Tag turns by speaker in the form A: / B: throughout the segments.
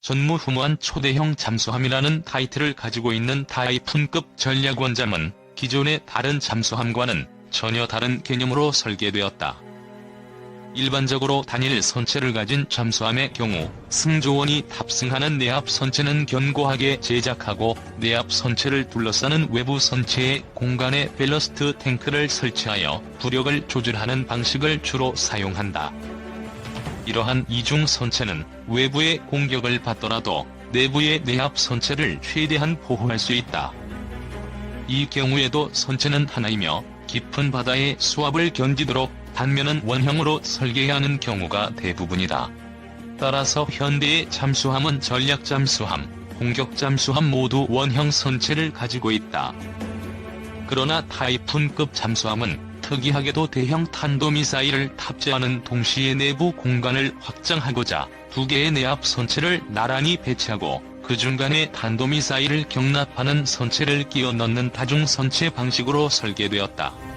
A: 전무후무한 초대형 잠수함이라는 타이틀을 가지고 있는 타이푼급 전략원잠은 기존의 다른 잠수함과는 전혀 다른 개념으로 설계되었다. 일반적으로 단일 선체를 가진 잠수함의 경우 승조원이 탑승하는 내압 선체는 견고하게 제작하고 내압 선체를 둘러싸는 외부 선체의 공간에 밸러스트 탱크를 설치하여 부력을 조절하는 방식을 주로 사용한다. 이러한 이중 선체는 외부의 공격을 받더라도 내부의 내압 선체를 최대한 보호할 수 있다. 이 경우에도 선체는 하나이며 깊은 바다의 수압을 견디도록 단면은 원형으로 설계하는 경우가 대부분이다. 따라서 현대의 잠수함은 전략 잠수함, 공격 잠수함 모두 원형 선체를 가지고 있다. 그러나 타이푼급 잠수함은 특이하게도 대형 탄도미사일을 탑재하는 동시에 내부 공간을 확장하고자 두 개의 내압 선체를 나란히 배치하고 그 중간에 탄도미사일을 경납하는 선체를 끼워 넣는 다중 선체 방식으로 설계되었다.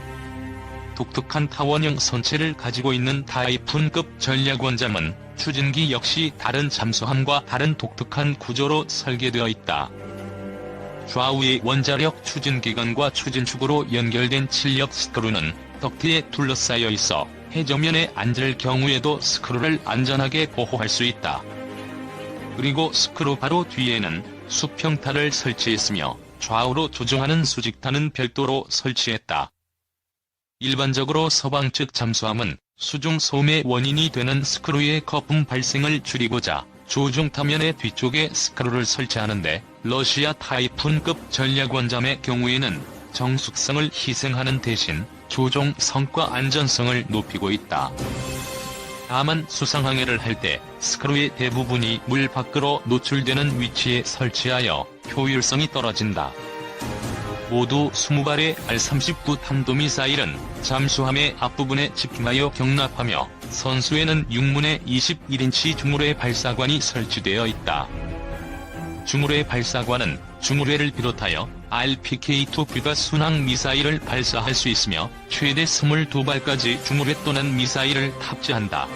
A: 독특한 타원형 선체를 가지고 있는 타이푼급 전략원잠은 추진기 역시 다른 잠수함과 다른 독특한 구조로 설계되어 있다. 좌우의 원자력 추진기관과 추진축으로 연결된 출력 스크루는 덕트에 둘러싸여 있어 해저면에 앉을 경우에도 스크루를 안전하게 보호할 수 있다. 그리고 스크루 바로 뒤에는 수평탄을 설치했으며 좌우로 조종하는 수직탄은 별도로 설치했다. 일반적으로 서방 측 잠수함은 수중 소음의 원인이 되는 스크루의 거품 발생을 줄이고자 조종 타면의 뒤쪽에 스크루를 설치하는데 러시아 타이푼급 전략 원잠의 경우에는 정숙성을 희생하는 대신 조종 성과 안전성을 높이고 있다. 다만 수상항해를 할 때 스크루의 대부분이 물 밖으로 노출되는 위치에 설치하여 효율성이 떨어진다. 모두 20발의 R-39 탄도미사일은 잠수함의 앞부분에 집중하여 경납하며 선수에는 6문의 21인치 중물회 발사관이 설치되어 있다. 중물회 발사관은 중물회를 비롯하여 RPK-2 규가 순항 미사일을 발사할 수 있으며 최대 22발까지 중물회 또는 미사일을 탑재한다.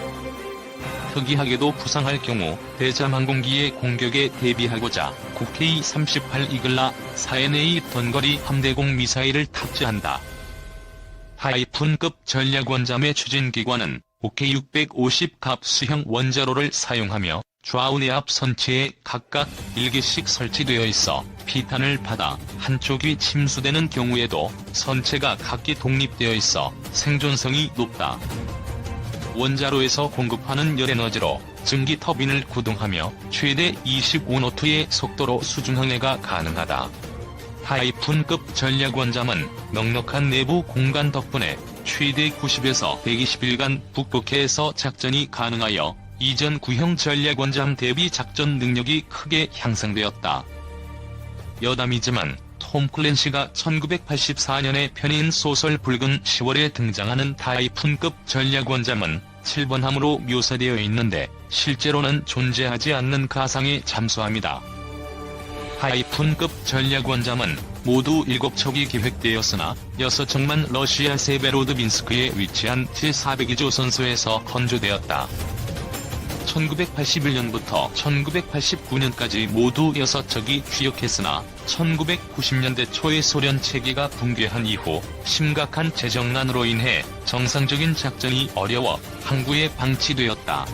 A: 특이하게도 부상할 경우 대잠 항공기의 공격에 대비하고자 국K 38 이글라 4NA 던거리 함대공 미사일을 탑재한다. 타이푼급 전략 원잠의 추진 기관은 OK 650 갑 수형 원자로를 사용하며 좌우 내압 선체에 각각 1개씩 설치되어 있어 피탄을 받아 한쪽이 침수되는 경우에도 선체가 각기 독립되어 있어 생존성이 높다. 원자로에서 공급하는 열에너지로 증기 터빈을 구동하며 최대 25노트의 속도로 수중항해가 가능하다. 타이푼급 전략원잠은 넉넉한 내부 공간 덕분에 최대 90에서 120일간 북극해에서 작전이 가능하여 이전 구형 전략원잠 대비 작전 능력이 크게 향상되었다. 여담이지만 톰 클랜시가 1984년에 편인 소설 붉은 10월에 등장하는 타이푼급 전략원잠은 7번 함으로 묘사되어 있는데 실제로는 존재하지 않는 가상의 잠수함이다. 타이푼급 전략원잠은 모두 7척이 계획되었으나 6척만 러시아 세베로드빈스크에 위치한 T-402조 선소에서 건조되었다. 1981년부터 1989년까지 모두 6척이 취역했으나 1990년대 초에 소련 체계가 붕괴한 이후 심각한 재정난으로 인해 정상적인 작전이 어려워 항구에 방치되었다.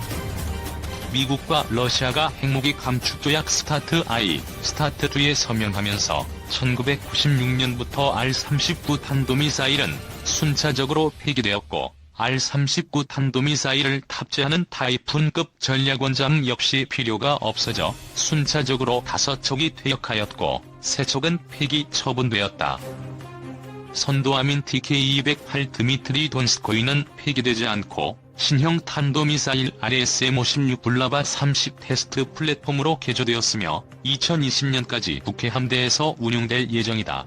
A: 미국과 러시아가 핵무기 감축 조약 스타트 I, 스타트 2에 서명하면서 1996년부터 R-39 탄도미사일은 순차적으로 폐기되었고 R-39 탄도미사일을 탑재하는 타이푼급 전략원잠 역시 필요가 없어져 순차적으로 5척이 퇴역하였고 3척은 폐기 처분되었다. 선도함인 TK-208 드미트리 돈스코이는 폐기되지 않고 신형 탄도미사일 RSM-56 블라바 30 테스트 플랫폼으로 개조되었으며 2020년까지 북해 함대에서 운용될 예정이다.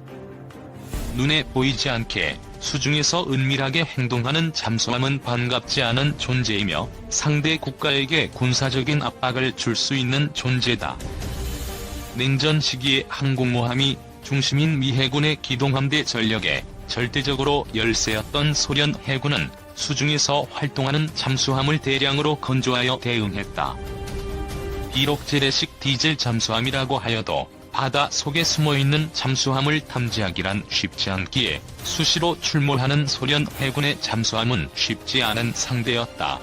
A: 눈에 보이지 않게 수중에서 은밀하게 행동하는 잠수함은 반갑지 않은 존재이며 상대 국가에게 군사적인 압박을 줄 수 있는 존재다. 냉전 시기에 항공모함이 중심인 미 해군의 기동함대 전력에 절대적으로 열세였던 소련 해군은 수중에서 활동하는 잠수함을 대량으로 건조하여 대응했다. 비록 재래식 디젤 잠수함이라고 하여도 바다 속에 숨어있는 잠수함을 탐지하기란 쉽지 않기에 수시로 출몰하는 소련 해군의 잠수함은 쉽지 않은 상대였다.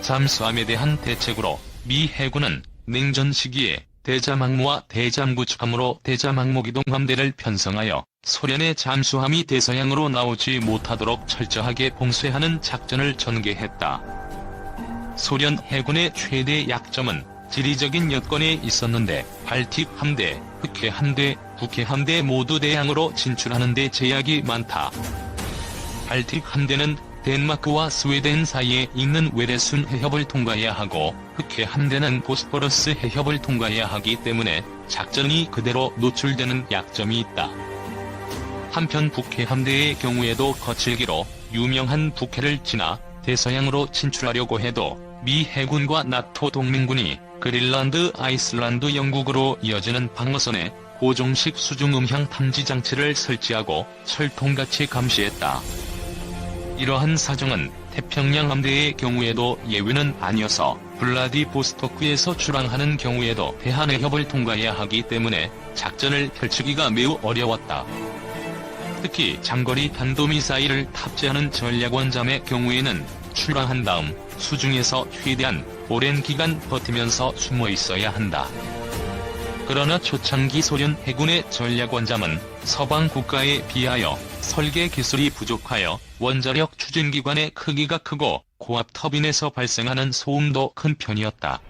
A: 잠수함에 대한 대책으로 미 해군은 냉전 시기에 대자망모와 대잠구함으로 대자망모기동 함대를 편성하여 소련의 잠수함이 대서양으로 나오지 못하도록 철저하게 봉쇄하는 작전을 전개했다. 소련 해군의 최대 약점은 지리적인 여건에 있었는데 발틱 함대, 흑해 함대, 북해 함대 모두 대양으로 진출하는 데 제약이 많다. 발틱 함대는 덴마크와 스웨덴 사이에 있는 외래순 해협을 통과해야 하고 흑해 함대는 보스포러스 해협을 통과해야 하기 때문에 작전이 그대로 노출되는 약점이 있다. 한편 북해 함대의 경우에도 거칠기로 유명한 북해를 지나 대서양으로 진출하려고 해도 미 해군과 나토 동맹군이 그린란드, 아이슬란드, 영국으로 이어지는 방어선에 고종식 수중 음향 탐지 장치를 설치하고 철통같이 감시했다. 이러한 사정은 태평양 함대의 경우에도 예외는 아니어서 블라디보스토크에서 출항하는 경우에도 대한해협을 통과해야 하기 때문에 작전을 펼치기가 매우 어려웠다. 특히 장거리 탄도미사일을 탑재하는 전략원잠의 경우에는 출항한 다음 수중에서 최대한 오랜 기간 버티면서 숨어 있어야 한다. 그러나 초창기 소련 해군의 전략원잠은 서방 국가에 비하여 설계 기술이 부족하여 원자력 추진기관의 크기가 크고 고압 터빈에서 발생하는 소음도 큰 편이었다.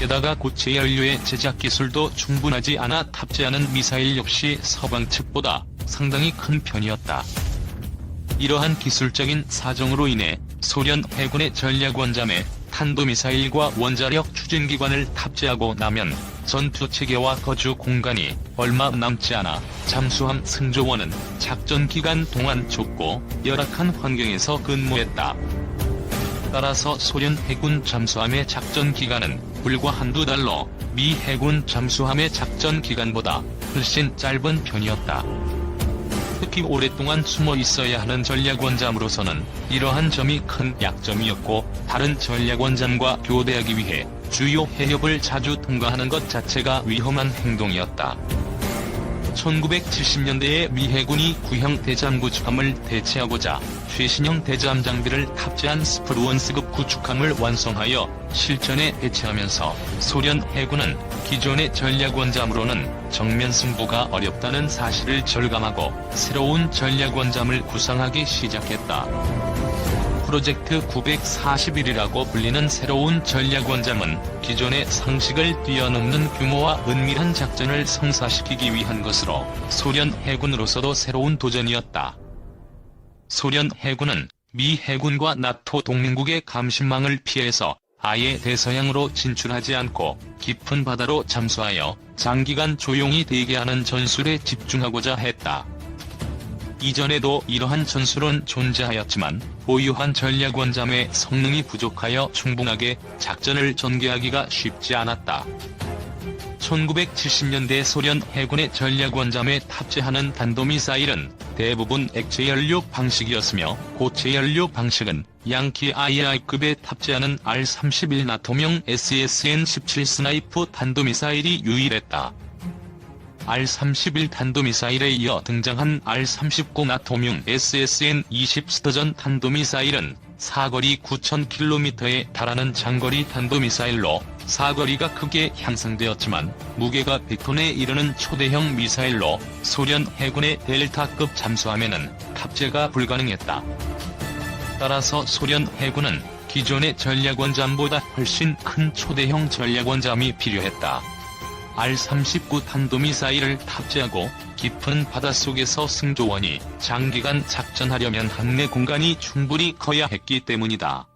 A: 게다가 고체 연료의 제작 기술도 충분하지 않아 탑재하는 미사일 역시 서방 측보다 상당히 큰 편이었다. 이러한 기술적인 사정으로 인해 소련 해군의 전략 원잠에 탄도미사일과 원자력 추진기관을 탑재하고 나면 전투 체계와 거주 공간이 얼마 남지 않아 잠수함 승조원은 작전 기간 동안 좁고 열악한 환경에서 근무했다. 따라서 소련 해군 잠수함의 작전 기간은 불과 한두 달로 미 해군 잠수함의 작전 기간보다 훨씬 짧은 편이었다. 특히 오랫동안 숨어 있어야 하는 전략원잠으로서는 이러한 점이 큰 약점이었고 다른 전략원잠과 교대하기 위해 주요 해협을 자주 통과하는 것 자체가 위험한 행동이었다. 1970년대에 미 해군이 구형 대잠 구축함을 대체하고자 최신형 대잠 장비를 탑재한 스프루원스급 구축함을 완성하여 실전에 배치하면서 소련 해군은 기존의 전략 원잠으로는 정면 승부가 어렵다는 사실을 절감하고 새로운 전략 원잠을 구상하기 시작했다. 프로젝트 941이라고 불리는 새로운 전략원잠은 기존의 상식을 뛰어넘는 규모와 은밀한 작전을 성사시키기 위한 것으로 소련 해군으로서도 새로운 도전이었다. 소련 해군은 미 해군과 나토 동맹국의 감신망을 피해서 아예 대서양으로 진출하지 않고 깊은 바다로 잠수하여 장기간 조용히 대기하는 전술에 집중하고자 했다. 이전에도 이러한 전술은 존재하였지만 보유한 전략 원잠의 성능이 부족하여 충분하게 작전을 전개하기가 쉽지 않았다. 1970년대 소련 해군의 전략 원잠에 탑재하는 탄도미사일은 대부분 액체 연료 방식이었으며 고체 연료 방식은 양키 II급에 탑재하는 R-31 나토명 SSN-17 스나이프 탄도미사일이 유일했다. R-31 탄도미사일에 이어 등장한 R-39 나토명 SSN-20 스터전 탄도미사일은 사거리 9,000km에 달하는 장거리 탄도미사일로 사거리가 크게 향상되었지만 무게가 100톤에 이르는 초대형 미사일로 소련 해군의 델타급 잠수함에는 탑재가 불가능했다. 따라서 소련 해군은 기존의 전략원잠보다 훨씬 큰 초대형 전략원잠이 필요했다. R-39 탄도미사일을 탑재하고 깊은 바닷속에서 승조원이 장기간 작전하려면 한내 공간이 충분히 커야 했기 때문이다.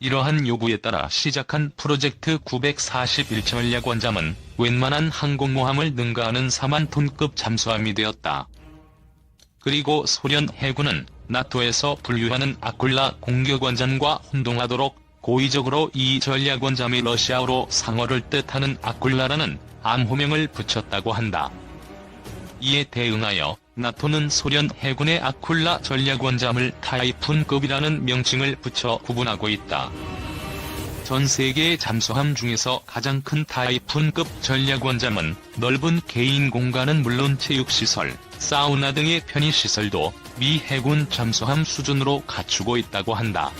A: 이러한 요구에 따라 시작한 프로젝트 941 전략 원잠은 웬만한 항공모함을 능가하는 4만 톤급 잠수함이 되었다. 그리고 소련 해군은 나토에서 분류하는 아굴라 공격원잠과 혼동하도록 고의적으로 이 전략원잠의 러시아어로 상어를 뜻하는 아굴라라는 암호명을 붙였다고 한다. 이에 대응하여 나토는 소련 해군의 아쿨라 전략원잠을 타이푼급이라는 명칭을 붙여 구분하고 있다. 전 세계의 잠수함 중에서 가장 큰 타이푼급 전략원잠은 넓은 개인 공간은 물론 체육시설, 사우나 등의 편의시설도 미 해군 잠수함 수준으로 갖추고 있다고 한다.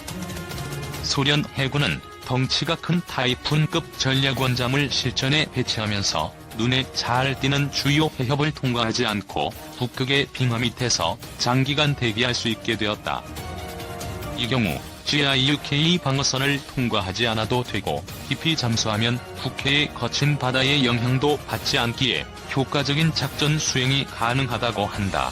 A: 소련 해군은 덩치가 큰 타이푼급 전략원잠을 실전에 배치하면서 눈에 잘 띄는 주요 해협을 통과하지 않고 북극의 빙하 밑에서 장기간 대기할 수 있게 되었다. 이 경우 GIUK 방어선을 통과하지 않아도 되고 깊이 잠수하면 북해의 거친 바다의 영향도 받지 않기에 효과적인 작전 수행이 가능하다고 한다.